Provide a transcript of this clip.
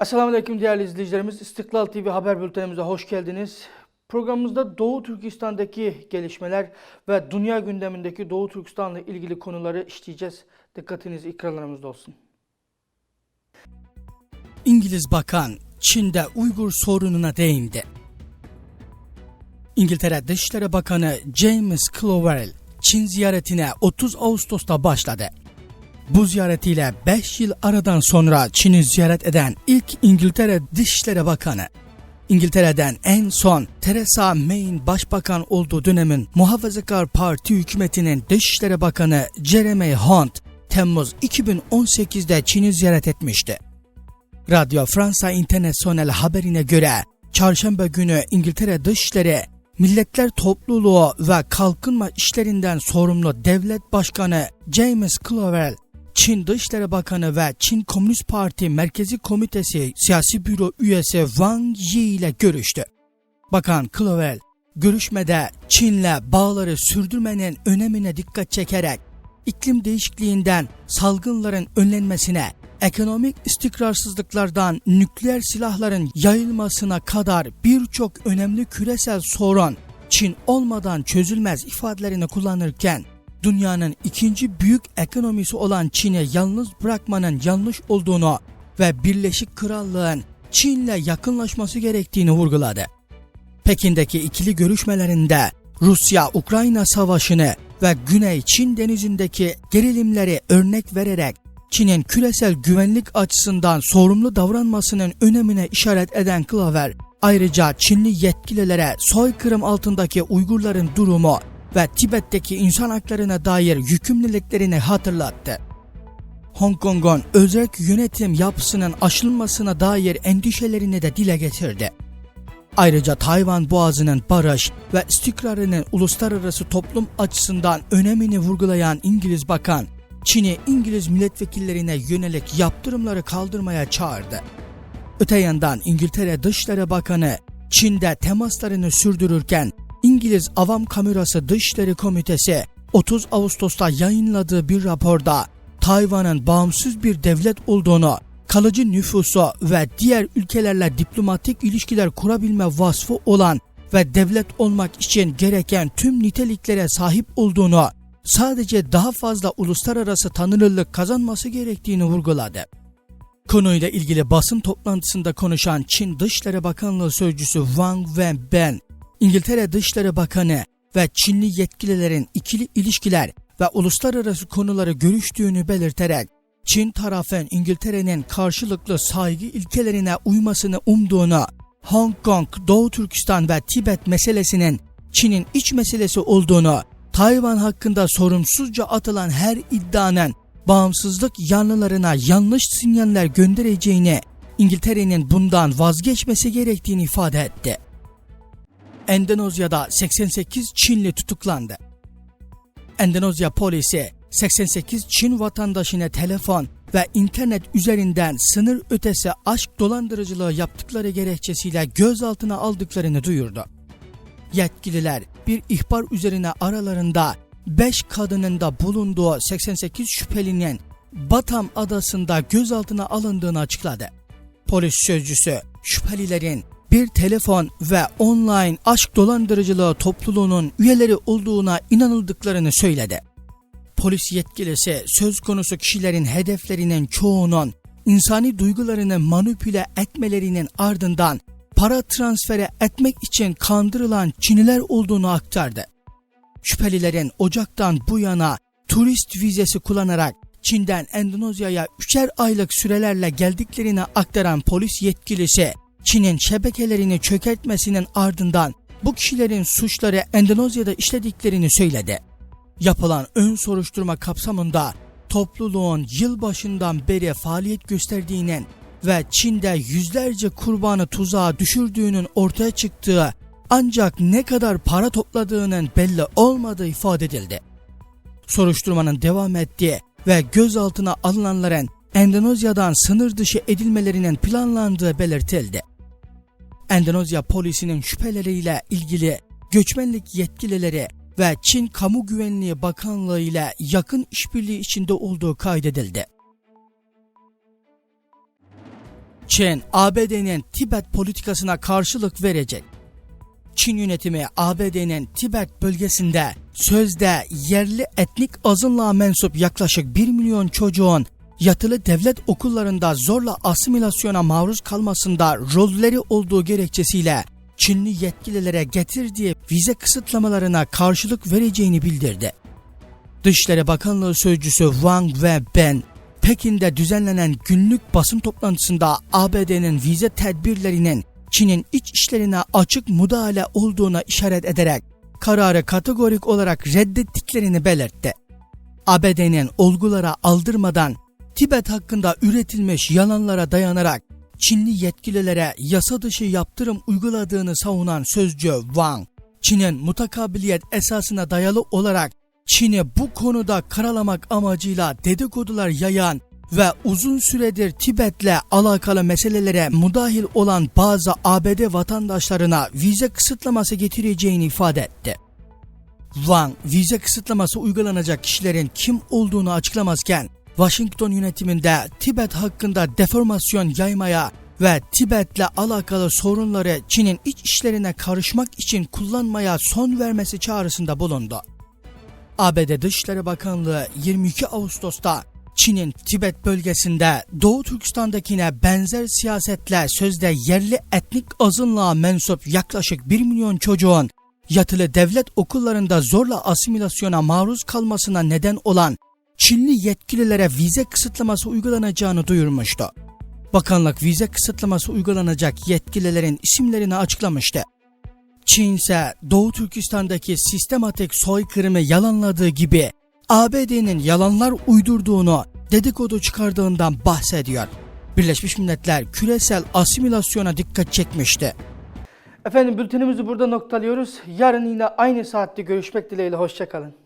Esselamu Aleyküm değerli izleyicilerimiz. İstiklal TV haber bültenimize hoş geldiniz. Programımızda Doğu Türkistan'daki gelişmeler ve dünya gündemindeki Doğu Türkistan'la ilgili konuları işleyeceğiz. Dikkatiniz ekranlarımızda olsun. İngiliz Bakan Çin'de Uygur sorununa değindi. İngiltere Dışişleri Bakanı James Cloverell Çin ziyaretine 30 Ağustos'ta başladı. Bu ziyaretiyle 5 yıl aradan sonra Çin'i ziyaret eden ilk İngiltere Dışişleri Bakanı. İngiltere'den en son Theresa May'in başbakan olduğu dönemin Muhafazakar Parti hükümetinin Dışişleri Bakanı Jeremy Hunt Temmuz 2018'de Çin'i ziyaret etmişti. Radyo Fransa International haberine göre çarşamba günü İngiltere Dışişleri Milletler Topluluğu ve Kalkınma İşlerinden sorumlu devlet başkanı James Cloverell, Çin Dışişleri Bakanı ve Çin Komünist Parti Merkezi Komitesi Siyasi Büro üyesi Wang Yi ile görüştü. Bakan Cloverell, görüşmede Çin'le bağları sürdürmenin önemine dikkat çekerek iklim değişikliğinden salgınların önlenmesine, ekonomik istikrarsızlıklardan nükleer silahların yayılmasına kadar birçok önemli küresel sorun Çin olmadan çözülmez ifadelerini kullanırken dünyanın ikinci büyük ekonomisi olan Çin'i yalnız bırakmanın yanlış olduğunu ve Birleşik Krallığın Çin'le yakınlaşması gerektiğini vurguladı. Pekin'deki ikili görüşmelerinde Rusya-Ukrayna savaşını ve Güney Çin denizindeki gerilimleri örnek vererek Çin'in küresel güvenlik açısından sorumlu davranmasının önemine işaret eden Klaver, ayrıca Çinli yetkililere soykırım altındaki Uygurların durumu ve Tibet'teki insan haklarına dair yükümlülüklerini hatırlattı. Hong Kong'un özel yönetim yapısının aşılmasına dair endişelerini de dile getirdi. Ayrıca Tayvan Boğazı'nın barış ve istikrarının uluslararası toplum açısından önemini vurgulayan İngiliz Bakan, Çin'i İngiliz milletvekillerine yönelik yaptırımları kaldırmaya çağırdı. Öte yandan İngiltere Dışişleri Bakanı Çin'de temaslarını sürdürürken İngiliz Avam Kamerası Dışişleri Komitesi 30 Ağustos'ta yayınladığı bir raporda Tayvan'ın bağımsız bir devlet olduğunu, kalıcı nüfusu ve diğer ülkelerle diplomatik ilişkiler kurabilme vasfı olan ve devlet olmak için gereken tüm niteliklere sahip olduğunu, sadece daha fazla uluslararası tanınırlık kazanması gerektiğini vurguladı. Konuyla ilgili basın toplantısında konuşan Çin Dışişleri Bakanlığı Sözcüsü Wang Wenben, İngiltere Dışişleri Bakanı ve Çinli yetkililerin ikili ilişkiler ve uluslararası konuları görüştüğünü belirterek, Çin tarafın İngiltere'nin karşılıklı saygı ilkelerine uymasını umduğunu, Hong Kong, Doğu Türkistan ve Tibet meselesinin Çin'in iç meselesi olduğunu, Tayvan hakkında sorumsuzca atılan her iddianın bağımsızlık yanlılarına yanlış sinyaller göndereceğini, İngiltere'nin bundan vazgeçmesi gerektiğini ifade etti. Endonezya'da 88 Çinli tutuklandı. Endonezya polisi 88 Çin vatandaşına telefon ve internet üzerinden sınır ötesi aşk dolandırıcılığı yaptıkları gerekçesiyle gözaltına aldıklarını duyurdu. Yetkililer bir ihbar üzerine aralarında 5 kadının da bulunduğu 88 şüphelinin Batam adasında gözaltına alındığını açıkladı. Polis sözcüsü şüphelilerin bir telefon ve online aşk dolandırıcılığı topluluğunun üyeleri olduğuna inanıldıklarını söyledi. Polis yetkilisi söz konusu kişilerin hedeflerinin çoğunun insani duygularını manipüle etmelerinin ardından para transferi etmek için kandırılan Çinliler olduğunu aktardı. Şüphelilerin Ocak'tan bu yana turist vizesi kullanarak Çin'den Endonezya'ya üçer aylık sürelerle geldiklerini aktaran polis yetkilisi, Çin'in şebekelerini çökertmesinin ardından bu kişilerin suçları Endonezya'da işlediklerini söyledi. Yapılan ön soruşturma kapsamında topluluğun yılbaşından beri faaliyet gösterdiğinin ve Çin'de yüzlerce kurbanı tuzağa düşürdüğünün ortaya çıktığı ancak ne kadar para topladığının belli olmadığı ifade edildi. Soruşturmanın devam ettiği ve gözaltına alınanların Endonezya'dan sınır dışı edilmelerinin planlandığı belirtildi. Endonezya polisinin şüpheleriyle ilgili göçmenlik yetkilileri ve Çin Kamu Güvenliği Bakanlığı ile yakın işbirliği içinde olduğu kaydedildi. Çin, ABD'nin Tibet politikasına karşılık verecek. Çin yönetimi ABD'nin Tibet bölgesinde sözde yerli etnik azınlığa mensup yaklaşık 1 milyon çocuğun yatılı devlet okullarında zorla asimilasyona maruz kalmasında rolleri olduğu gerekçesiyle Çinli yetkililere getirdiği vize kısıtlamalarına karşılık vereceğini bildirdi. Dışişleri Bakanlığı Sözcüsü Wang ve Ben, Pekin'de düzenlenen günlük basın toplantısında ABD'nin vize tedbirlerinin Çin'in iç işlerine açık müdahale olduğuna işaret ederek kararı kategorik olarak reddettiklerini belirtti. ABD'nin olgulara aldırmadan Tibet hakkında üretilmiş yalanlara dayanarak Çinli yetkililere yasa dışı yaptırım uyguladığını savunan sözcü Wang, Çin'in mutakabiliyet esasına dayalı olarak Çin'i bu konuda karalamak amacıyla dedikodular yayan ve uzun süredir Tibet'le alakalı meselelere müdahil olan bazı ABD vatandaşlarına vize kısıtlaması getireceğini ifade etti. Wang, vize kısıtlaması uygulanacak kişilerin kim olduğunu açıklamazken, Washington yönetiminde Tibet hakkında deformasyon yaymaya ve Tibet'le alakalı sorunları Çin'in iç işlerine karışmak için kullanmaya son vermesi çağrısında bulundu. ABD Dışişleri Bakanlığı 22 Ağustos'ta Çin'in Tibet bölgesinde Doğu Türkistan'dakine benzer siyasetle sözde yerli etnik azınlığa mensup yaklaşık 1 milyon çocuğun yatılı devlet okullarında zorla asimilasyona maruz kalmasına neden olan Çinli yetkililere vize kısıtlaması uygulanacağını duyurmuştu. Bakanlık vize kısıtlaması uygulanacak yetkililerin isimlerini açıklamıştı. Çin ise Doğu Türkistan'daki sistematik soykırımı yalanladığı gibi ABD'nin yalanlar uydurduğunu dedikodu çıkardığından bahsediyor. Birleşmiş Milletler küresel asimilasyona dikkat çekmişti. Efendim bültenimizi burada noktalıyoruz. Yarın yine aynı saatte görüşmek dileğiyle. Hoşçakalın.